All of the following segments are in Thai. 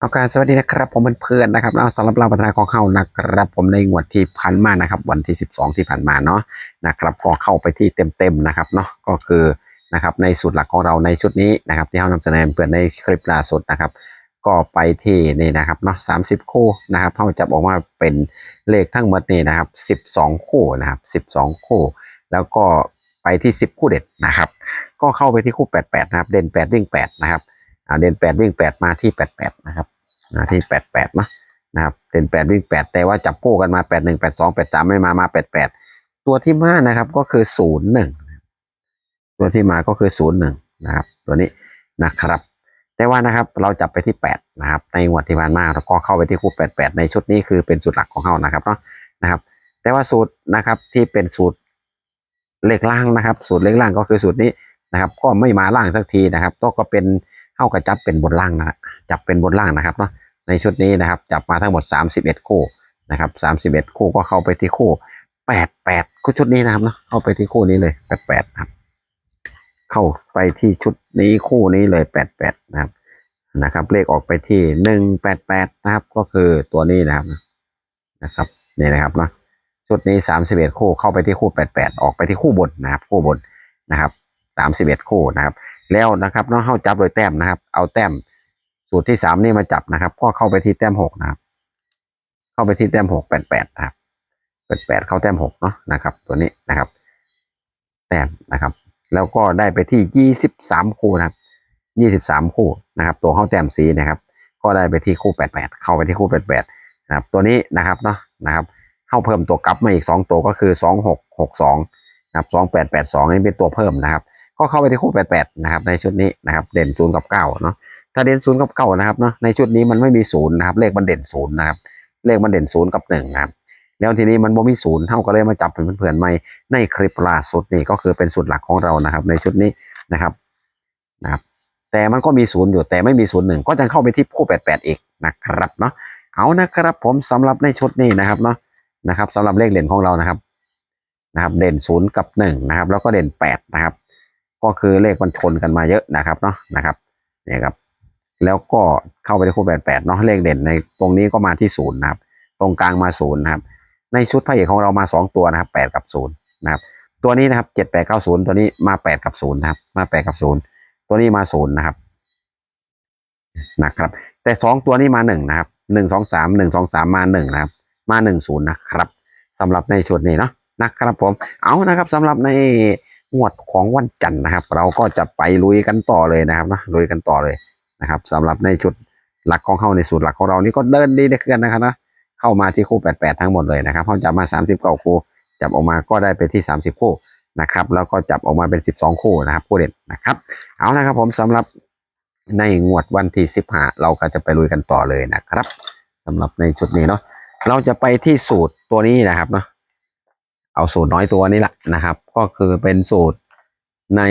เอาการสวัสดีนะครับ ผมเป็นเพื่อนนะครับเอาสำหรับเราประธาของเข้านะครับ ผมในงวดที่ผ่านมานะครับ วันที่ 12 ที่ผ่านมาเนาะนะครับก็เข้าไปที่เต็มๆนะครับเนาะก็คือนะครับในสูตรหลักของเราในชุดนี้นะครับ ที่เรานำเสนอเพื่อนในคลิปล่าสุดนะครับ ก็ไปที่นี่นะครับเนาะ30คู่นะครับเขาจะบอกว่าเป็นเลขทั้งหมดนี่นะครับ12คู่นะครับ12คู่ แล้วก็ไปที่10คู่เด็ดนะครับ ก็เข้าไปที่คู่88นะครับ เด่น8วิ่ง8นะครับ เด่น8วิ่ง8มาที่88นะครับที่88นะนะครับเด่น8วิ่ง8แต่ว่าจับคู่กันมา81 82 83ไม่มามา88ตัวที่มานะครับก็คือ01ตัวที่มาก็คือ01นย์หนึ่งนะครับ ตัวนี้นะครับแต่ว่านะครับเราจับไปที่8นะครับในงวดที่ผ่านมาเราก็เข้าไปที่คู่88ในชุดนี้คือเป็นสูตรหลักของเขานะครับเนาะนะครับ แต่ว่าสูตรนะครับที่เป็นสูตรเลขล่างนะครับ สูตรเลขล่างก็คือสูตรนี้นะครับ ก็ไม่มาล่างสักทีนะครับก็ก็เป็น เข้ากระจับเป็นบนล่างนะจับเป็นบนล่างนะครับเนาะในชุดนี้นะครับ จับมาทั้งหมด 31 คู่นะครับ31 คู่ก็เข้าไปที่คู่ 88 คู่ชุดนี้นะครับเนาะเข้าไปที่คู่นี้เลย 88นะครับ เข้าไปที่ชุดนี้คู่นี้เลย 88 นะครับนะครับ เลขออกไปที่ 188 นะครับ ก็คือตัวนี้นะครับนะครับนี่นะครับเนาะชุดนี้สามสิบเอ็ดคู่เข้าไปที่คู่แปดแปดออกไปที่คู่บนนะครับ คู่บนนะครับสามสิบเอ็ดคู่นะครับ แล้วนะครับเนาะเข้าจับโดยแต้มนะครับ เอาแต้มสูตรที่สามนี่มาจับนะครับก็เข้าไปที่แต้มหกนะครับ เข้าไปที่แต้มหกแปดแปดนะครับแปดแปดเข้าแต้มหกเนาะนะครับ ตัวนี้นะครับ แต้มนะครับ แล้วก็ได้ไปที่ยี่สิบสามคู่นะครับยี่สิบสามคู่นะครับ ตัวเข้าแต้มสีนะครับ ก็ได้ไปที่คู่แปดแปดเข้าไปที่คู่แปดแปดนะครับ ตัวนี้นะครับเนาะนะครับ เข้าเพิ่มตัวกลับมาอีกสองตัวก็คือสองหกหกสองนะครับสองแปดแปดสองนี่เป็นตัวเพิ่มนะครับ ก็เข้าไปที่คู่แปดแปดนะครับในชุดนี้นะครับเด่นศูนย์กับเก้าเนาะถ้าเด่นศูนย์กับเก้านะครับเนาะในชุดนี้มันไม่มีศูนย์นะครับเลขมันเด่นศูนย์นะครับเลขมันเด่นศูนย์กับหนึ่งนะครับแล้วทีนี้มันบ่มีศูนย์เท่าก็เลยมาจับเป็นเพื่อนๆใหม่ในคลิปล่าสุดนี่ก็คือเป็นสูตรหลักของเรานะครับ ในชุดนี้นะครับนะครับแต่มันก็มีศูนย์อยู่แต่ไม่มีศูนย์หนึ่งก็จะเข้าไปที่คู่แปดแปดอีกนะครับเนาะเอานะครับผมสำหรับในชุดนี้นะครับเนาะนะครับสำหรับเลขเด่นของเรานะครับนะครับ เด่นศูนย์กับหนึ่งนะครับ แล้วก็เด่นแปดนะครับ ก็คือเลขมันชนกันมาเยอะนะครับเนาะนะครับเนี่ยครับ แล้วก็เข้าไปที่คู่แปดแปดเนาะเลขเด่นในตรงนี้ก็มาที่ศูนย์นะครับ ตรงกลางมาศูนย์นะครับ ในชุดพระเอกของเรามาสองตัวนะครับแปดกับศูนย์นะครับตัวนี้นะครับเจ็ดแปดเก้าศูนย์ตัวนี้มาแปดกับศูนย์นะครับ มาแปดกับศูนย์ตัวนี้มาศูนย์นะครับนะครับ แต่สองตัวนี้มาหนึ่งนะครับหนึ่งสองสามหนึ่งสองสามมาหนึ่งนะครับ มาหนึ่งศูนย์นะครับสำหรับในชุดนี้เนาะนะครับผมเอานะครับสำหรับใน งวดของวันจันทร์นะครับ เราก็จะไปลุยกันต่อเลยนะครับนะลุยกันต่อเลยนะครับสำหรับในชุดหลักของเข้าในสูตรหลักของเรานี่ก็เดินดีได้เกินนะครับนะเข้ามาที่คู่แปดแปดทั้งหมดเลยนะครับเขาจับมาสามสิบเก้าคู่ จับออกมาก็ได้ไปที่สามสิบคู่นะครับ แล้วก็จับออกมาเป็นสิบสองคู่นะครับคู่เด็ดนะครับ เอานะครับผมสำหรับในงวดวันที่สิบห้าเราก็จะไปลุยกันต่อเลยนะครับสำหรับในชุดนี้เนาะเราจะไปที่สูตรตัวนี้นะครับเนาะ เอาสูตรน้อยตัวนี้แหละนะครับ ก็คือเป็นสูตรใน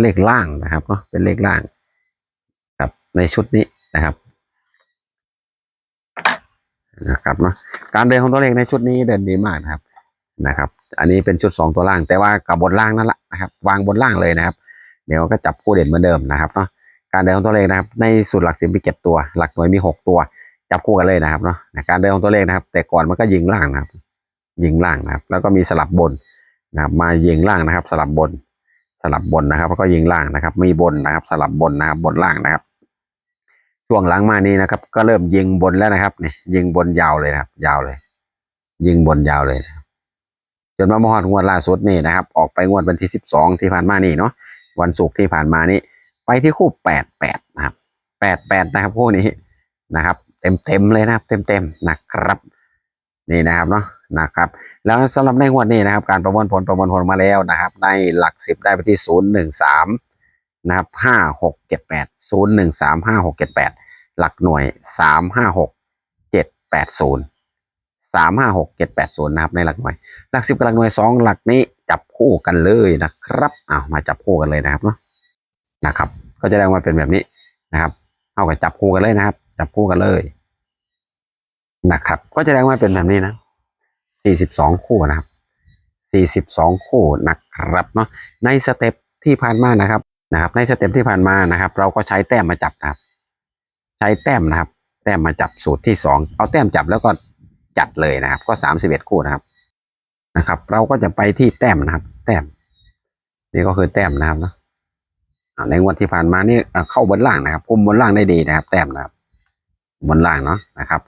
เลขล่างนะครับเนาะเป็นเลขล่างครับในชุดนี้นะครับนะครับเนาะการเดินของตัวเลขในชุดนี้เดินดีมากนะครับนะครับ อันนี้เป็นชุดสองตัวล่าง แต่ว่ากับบนล่างนั่นแหละนะครับ วางบนล่างเลยนะครับ เดี๋ยวก็จับคู่เด่นเหมือนเดิมนะครับเนาะการเดินของตัวเลขนะครับ ในสูตรหลักสิบมีเจ็ดตัว หลักหน่วยมีหกตัว จับคู่กันเลยนะครับเนาะการเดินของตัวเลขนะครับ แต่ก่อนมันก็ยิงล่างนะครับ ยิงล่างนะครับ แล้วก็มีสลับบนนะครับมายิงล่างนะครับ สลับบน สลับบนนะครับ แล้วก็ยิงล่างนะครับ มีบนนะครับ สลับบนนะครับ บนล่างนะครับ ช่วงหลังมานี้นะครับ ก็เริ่มยิงบนแล้วนะครับนี่ยิงบนยาวเลยนะครับ ยาวเลย ยิงบนยาวเลยจนมามอดงวดล่าสุดนี่นะครับ ออกไปงวดวันที่สิบสองที่ผ่านมานี่เนาะวันศุกร์ที่ผ่านมานี้ไปที่คู่แปดแปดนะครับแปดแปดนะครับคู่นี้นะครับ เต็มเต็มเลยนะครับ เต็มเต็มนะครับ นี่นะครับเนาะ นะครับ แล้วสำหรับในงวดนี้นะครับ การประมวลผลประมวลผลมาแล้วนะครับ ในหลักสิบได้ไปที่ศูนย์หนึ่งสามนะครับห้าหกเจ็ดแปดศูนย์หนึ่งสามห้าหกเจ็ดแปดหลักหน่วยสามห้าหกเจ็ดแปดศูนย์สามห้าหกเจ็ดแปดศูนย์นะครับในหลักหน่วย หลักสิบกับหลักหน่วยสองหลักนี้จับคู่กันเลยนะครับอ้าวมาจับคู่กันเลยนะครับเนาะนะครับ ก็จะได้มาเป็นแบบนี้นะครับ เอากับจับคู่กันเลยนะครับ จับคู่กันเลยนะครับ ก็จะได้มาเป็นแบบนี้นะ สี่สิบสองคู่นะครับสี่สิบสองคู่นะครับเนาะในสเต็ปที่ผ่านมานะครับนะครับ ในสเต็ปที่ผ่านมานะครับ เราก็ใช้แต้มมาจับนะครับ ใช้แต้มนะครับ แต้มมาจับสูตรที่สองเอาแต้มจับแล้วก็จัดเลยนะครับ ก็สามสิบเอ็ดคู่นะครับนะครับ เราก็จะไปที่แต้มนะครับ แต้ม นี่ก็คือแต้มนะครับเนอะในงวดที่ผ่านมานี่เอ่อเข้าบนล่างนะครับคุมบนล่างได้ดีนะครับ แต้มนะครับ บนล่างเนาะนะครับ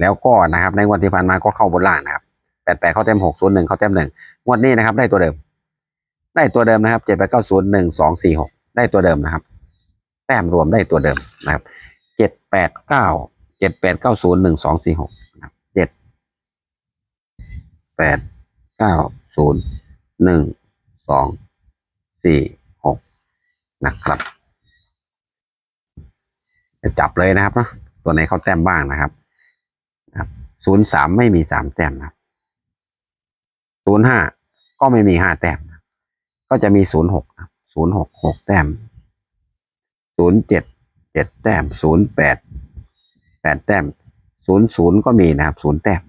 แล้วก็นะครับ ในงวดที่ผ่านมาก็เข้าบนล่างนะครับ แปดแปดเข้าเต็มหกศูนย์หนึ่งเข้าเต็มหนึ่งงวดนี้นะครับ ได้ตัวเดิม ได้ตัวเดิมนะครับเจ็ดแปดเก้าศูนย์หนึ่งสองสี่หกได้ตัวเดิมนะครับ แต้มรวมได้ตัวเดิมนะครับเจ็ดแปดเก้าเจ็ดแปดเก้าศูนย์หนึ่งสองสี่หกเจ็ดแปดเก้าศูนย์หนึ่งสองสี่หกนะครับจะจับเลยนะครับเนาะตัวไหนเข้าแต้มบ้างนะครับนะครับศูนย์สามไม่มีสามแต้มนะครับ ศูนย์ห้าก็ไม่มีห้าแต้ม ก็จะมีศูนย์หกศูนย์หกหกแต้มศูนย์เจ็ดเจ็ดแต้มศูนย์แปดแปดแต้มศูนย์ศูนย์ก็มีนะครับศูนย์แต้ม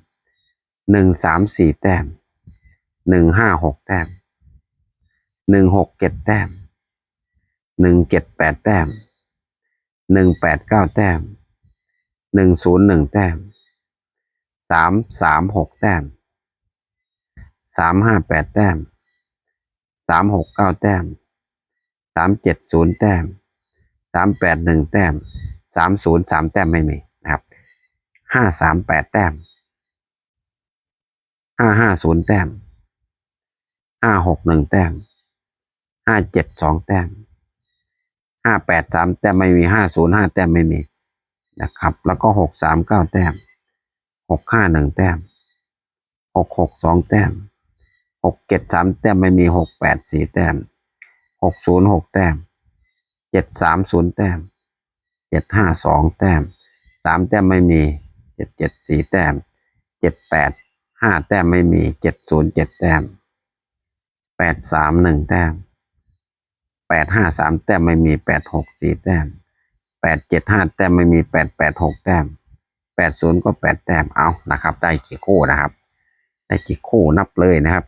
หนึ่งสามสี่แต้มหนึ่งห้าหกแต้มหนึ่งหกเจ็ดแต้มหนึ่งเจ็ดแปดแต้มหนึ่งแปดเก้าแต้มหนึ่งศูนย์หนึ่งแต้มสามสามหกแต้ม สามห้าแปดแต้มสามหกเก้าแต้มสามเจ็ดศูนย์แต้มสามแปดหนึ่งแต้มสามศูนย์สามแต้มไม่มีนะครับห้าสามแปดแต้มห้าห้าศูนย์แต้มห้าหกหนึ่งแต้มห้าเจ็ดสองแต้มห้าแปดสามแต้มไม่มีห้าศูนย์ห้าแต้มไม่มีนะครับ แล้วก็หกสามเก้าแต้มหกห้าหนึ่งแต้มหกหกสองแต้ม หกเจ็ดสามแต้มไม่มีหกแปดสี่แต้มหกศูนย์หกแต้มเจ็ดสามศูนย์แต้มเจ็ดห้าสองแต้มสามแต้มไม่มีเจ็ดเจ็ดสี่แต้มเจ็ดแปดห้าแต้มไม่มีเจ็ดศูนย์เจ็ดแต้มแปดสามหนึ่งแต้มแปดห้าสามแต้มไม่มีแปดหกสี่แต้มแปดเจ็ดห้าแต้มไม่มีแปดแปดหกแต้มแปดศูนย์ก็แปดแต้มเอานะครับ ได้กี่คู่นะครับ ได้กี่คู่นับเลยนะครับ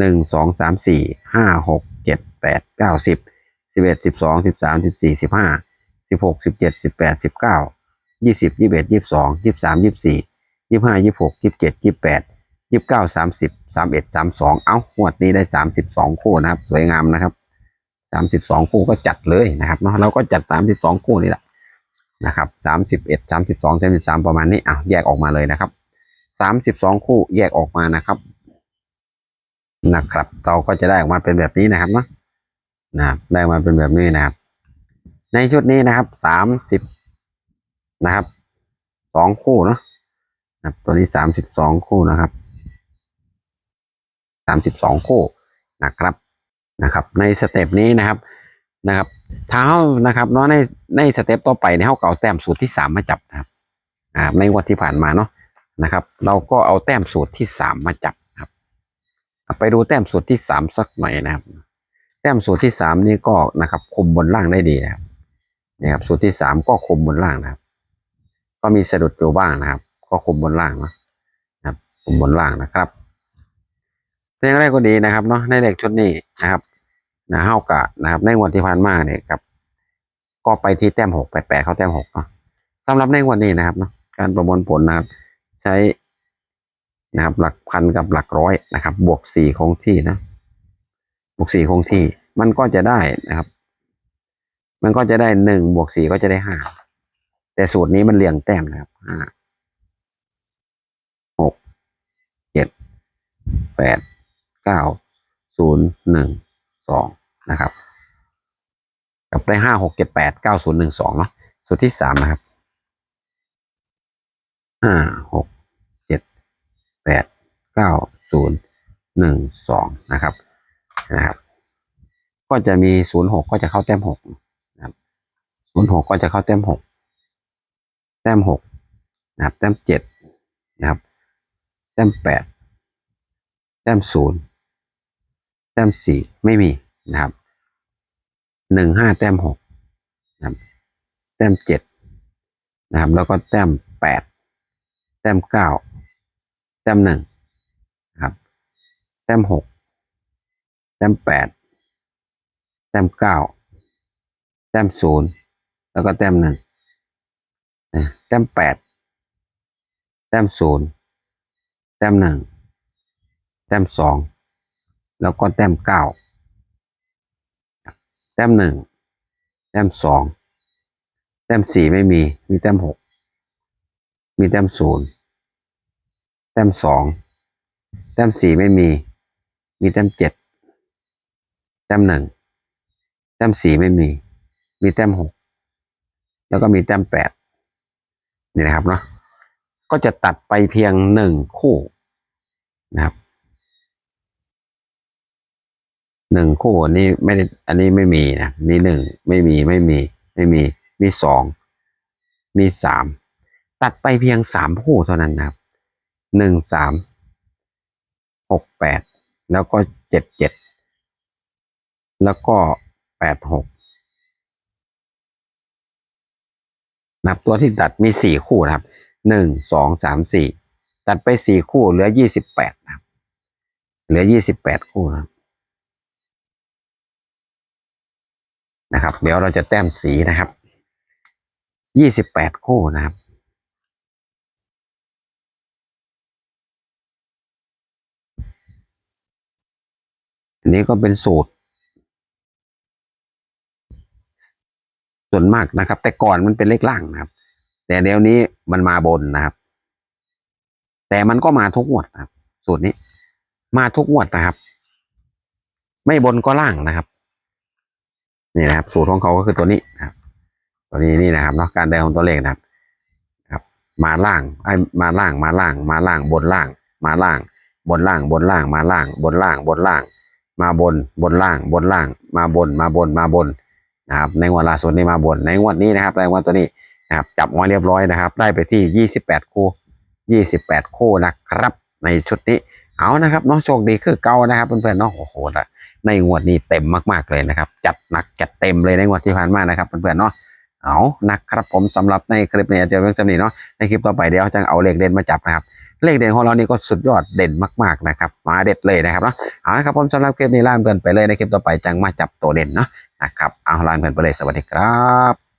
หนึ่งสองสามสี่ห้าหกเจ็ดแปดเก้าสิบสิบเอ็ดสิบสองสิบสามสิบสี่สิบห้าสิบหกสิบเจ็ดสิบแปดสิบเก้ายี่สิบยี่สิบเอ็ดยี่สิบสองยี่สิบสามยี่สิบสี่ยี่สิบห้ายี่สิบหกยี่สิบเจ็ดยี่สิบแปดยี่สิบเก้าสามสิบสามเอ็ดสามสองเอ้างวดนี้ได้สามสิบสองคู่นะครับ สวยงามนะครับสามสิบสองคู่ก็จัดเลยนะครับเนาะเราก็จัดสามสิบสองคู่นี่แหละนะครับสามสิบเอ็ดสามสิบสองสามสิบสามประมาณนี้อะแยกออกมาเลยนะครับสามสิบสองคู่แยกออกมานะครับ นะครับเราก็จะได้ออกมาเป็นแบบนี้นะครับเนาะนะครับได้มาเป็นแบบนี้นะครับ ในชุดนี้นะครับสามสิบนะครับสองคู่เนาะนะครับตัวนี้สามสิบสองคู่นะครับสามสิบสองคู่นะครับนะครับ ในสเต็ปนี้นะครับนะครับ เท้านะครับเนาะในในสเต็ปต่อไปในเขาเก็เอาแต้มสูตรที่สามมาจับนะครับในวันที่ผ่านมาเนาะนะครับ เราก็เอาแต้มสูตรที่สามมาจับ ไปดูแต้มสูตรที่สามสักหน่อยนะครับ แต้มสูตรที่สามนี่ก็นะครับคุมบนล่างได้ดีนะครับนี่ครับสูตรที่สามก็คุมบนล่างนะครับ ก็มีสะดุดอยู่บ้างนะครับ ก็คุมบนล่างนะครับคุมบนล่างนะครับเพลงแรกก็ดีนะครับเนาะในเด็กชุดนี้นะครับนะเฮากะนะครับในงวดที่ผ่านมาเนี่ยครับ ก็ไปที่แต้มหกแปดแปดเขาแต้มหกเนาะสำหรับในงวดนี้นะครับเนาะการประมวลผลนะครับ ใช้ นะครับ หลักพันกับหลักร้อยนะครับ บวกสี่คงที่นะ บวกสี่คงที่ มันก็จะได้นะครับ มันก็จะได้หนึ่งบวกสี่ก็จะได้ห้าแต่สูตรนี้มันเรียงแต้มนะครับห้าหกเจ็ดแปดเก้าศูนย์หนึ่งสองนะครับกับได้ห้าหกเจ็ดแปดเก้าศูนย์หนึ่งสองเนาะสูตรที่สามนะครับห้าหก แปดเก้าศูนย์หนึ่งสองนะครับนะครับ ก็จะมีศูนย์หกก็จะเข้าแต้มหกนะครับศูนย์หกก็จะเข้าแต้มหกแต้มหกนะครับ แต้มเจ็ดนะครับ แต้มแปดแต้มศูนย์แต้มสี่ไม่มีนะครับหนึ่งห้าแต้มหกนะครับ แต้มเจ็ดนะครับ แล้วก็แต้มแปดแต้มเก้า แต้มหนึ่งครับ แต้มหกแต้มแปดแต้มเก้าแต้มศูนย์แล้วก็แต้มหนึ่งแต้มแปดแต้มศูนย์แต้มหนึ่งแต้มสองแล้วก็แต้มเก้าแต้มหนึ่งแต้มสองแต้มสี่ไม่มี มีแต้มหกมีแต้มศูนย์ แต้มสองแต้มสี่ไม่มี มีแต้มเจ็ดแต้มหนึ่งแต้มสี่ไม่มี มีแต้มหกแล้วก็มีแต้มแปดนี่นะครับเนาะก็จะตัดไปเพียงหนึ่งคู่นะครับหนึ่งคู่นนี้ไม่ได้อันนี้ไม่มีนะมีหนึ่งไม่มีไม่มี ไม่มี มีสองมีสามตัดไปเพียงสามคู่เท่านั้นนะครับ หนึ่งสามหกแปดแล้วก็เจ็ดเจ็ดแล้วก็แปดหกนับตัวที่ตัดมีสี่คู่นะครับหนึ่งสองสามสี่ตัดไปสี่คู่เหลือยี่สิบแปดนะครับ เหลือยี่สิบแปดคู่นะครับนะครับ เดี๋ยวเราจะแต้มสีนะครับยี่สิบแปดคู่นะครับ อั นี้ก็เป็นสูตร ส่วนมากนะครับ แต่ก่อนมันเป็นเลขล่างนะครับ แต่เดี๋ยวนี้มันมาบนนะครับ แต่มันก็มาทุกงวดนะครับ สูตรนี้ มาทุกงวดนะครับ ไม่บนก็ล่างนะครับ นี่นะครับ สูตรของเขาก็คือตัวนี้นะครับ ตัวนี้นี่นะครับเนาะการเดินของตัวเลขนะครับครับ มาล่างไอ้มาล่างมาล่าง มาล่างบนล่าง มาล่างบนล่างบนล่างมาล่างบนล่างบนล่าง มาบนบนล่างบนล่าง มาบนมาบนมาบนนะครับในงวดล่าสุดนี้มาบน ในงวดนี้นะครับในงวดตัวนี้นะครับจับมาเรียบร้อยนะครับ ได้ไปที่ยี่สิบแปดคู่ยี่สิบแปดคู่นะครับ ในชุดนี้เอานะครับน้องโชคดีคือเก่านะครับเพื่อนๆเนาะโอ้โหละในงวดนี้เต็มมากๆเลยนะครับ จัดหนักจัดเต็มเลยในงวดที่ผ่านมานะครับเพื่อนๆเนาะเอานะครับผมสำหรับในคลิปนี้เดี๋ยวเพิ่งจำนี้เนาะในคลิปต่อไปเดี๋ยวจะเอาเลขเด่นมาจับนะครับ เลขเด่นของเรานี่ก็สุดยอดเด่นมากๆนะครับมาเด็ดเลยนะครับเนาะเอาละครับผมสำหรับคลิปนี้ลาเกินไปเลยในคลิปต่อไปจังมาจับตัวเด่นเนาะนะครับเอาลาเกินไปเลยสวัสดีครับ